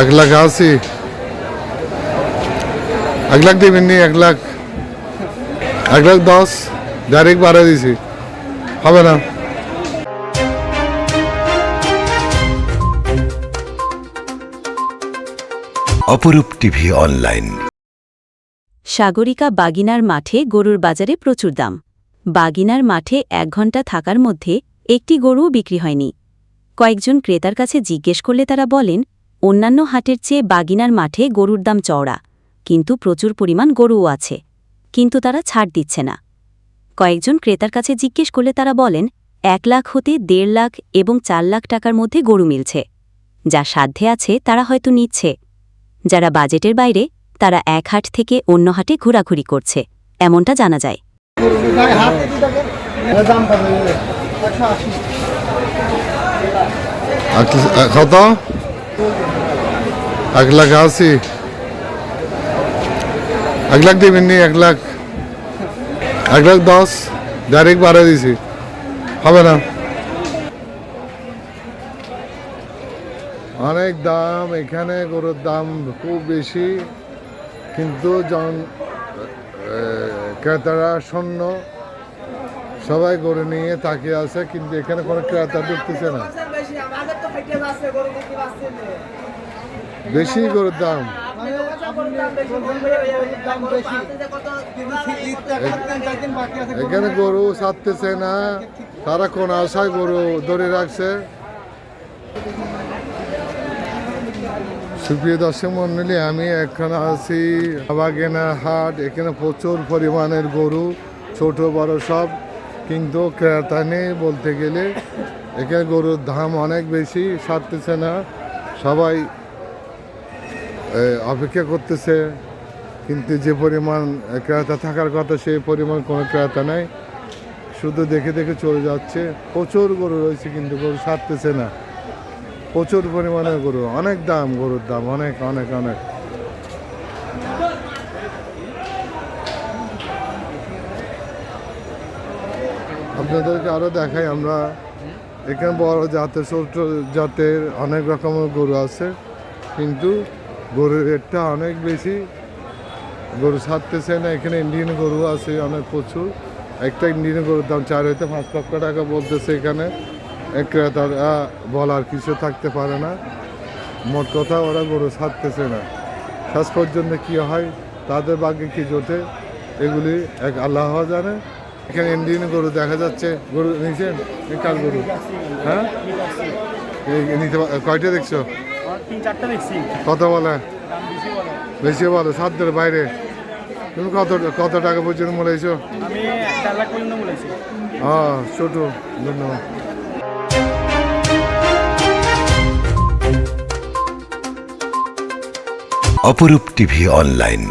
এক লাখ আশি এক লাখ দিবেন নি এক লাখ এক লাখ দশ ডাইরেক্ট বাড়াই দিছি হবে না অপরূপ টিভি অনলাইন। সাগরিকা বাগিনার মাঠে গরুর বাজারে প্রচুর দাম। বাগিনার মাঠে এক ঘণ্টা থাকার মধ্যে একটি গরুও বিক্রি হয়নি। কয়েকজন ক্রেতার কাছে জিজ্ঞেস করলে তারা বলেন অন্যান্য হাটের চেয়ে বাগিনার মাঠে গরুর দাম চওড়া, কিন্তু প্রচুর পরিমাণ গরুও আছে। কিন্তু তারা ছাড় দিচ্ছে না। কয়েকজন ক্রেতার কাছে জিজ্ঞেস করলে তারা বলেন, এক লাখ হতে দেড় লাখ এবং চার লাখ টাকার মধ্যে গরু মিলছে। যা সাধ্যে আছে তারা হয়তো নিচ্ছে। যারা বাজেটের বাইরে, তারা এক হাট থেকে অন্য হাটে ঘোরাঘুরি করছে। এমনটা জানা যায়। কত এক লাখ আশি এক লাখ দিবেন নি এক লাখ এক লাখ দশ ডাইরেক্ট বাড়াই দিছি হবে না অনেক দাম এখানে গরুর দাম খুব বেশি কিন্তু জন ক্রেতারা শূন্য সবাই গরু নিয়ে তাকিয়ে আছে কিন্তু এখানে কোনো ক্রেতা ঢুকতেছে না বেশি গরুর দাম। এখানে গরু ছাড়তেছে না তারা কোন আশায় গরু ধরে রাখছে। সুপ্রিয় দর্শক মন্ডলী, আমি এখানে আছি বাগেনা হাট। এখানে প্রচুর পরিমাণের গরু, ছোট, বড় সব। কিন্তু ক্রেতা নেই বলতে গেলে। এখানে গরুর দাম অনেক বেশি সারতেছে না। সবাই অপেক্ষা করতেছে, কিন্তু যে পরিমাণ ক্রেতা থাকার কথা, সেই পরিমাণ কোনো ক্রেতা নেই। শুধু দেখে দেখে চলে যাচ্ছে। প্রচুর গরু রয়েছে, কিন্তু গরু সারতেছে না। প্রচুর পরিমাণে গরু, অনেক দাম, গরুর দাম, অনেক অনেক অনেক। আপনাদেরকে আরও দেখাই, আমরা এখানে বড় জাতের, ছোট জাতের অনেক রকমের গরু আছে, কিন্তু গরুর রেটটা অনেক বেশি। গরু ছাড়তেছে না, এখানে ইন্ডিয়ান গরু আছে অনেক প্রচুর। একটা ইন্ডিয়ান গরুর দাম চার হইতে পাঁচ লক্ষ টাকা বলতেছে এখানে। ক্রেতারা বলার কিছু থাকতে পারে না। মোট কথা ওরা গরু ছাড়তেছে না। শেষ পর্যন্ত কি হয়, তাদের ভাগ্যে কি জোটে, এগুলি এক আল্লাহ জানে। এখানে ইন্ডিয়ান গরু দেখা যাচ্ছে, গরু নিয়েছেন? কার গরু। হ্যাঁ? নিতে কয়টা দেখছি? কত বলে? বেশি বলে বেশি ভালো সাধ্যের বাইরে। তুমি কত কত টাকা পর্যন্ত বলেছ আমি লাখ পর্যন্ত বলেছি হ্যাঁ ছোট ধন্যবাদ। অপরূপ টিভি অনলাইন।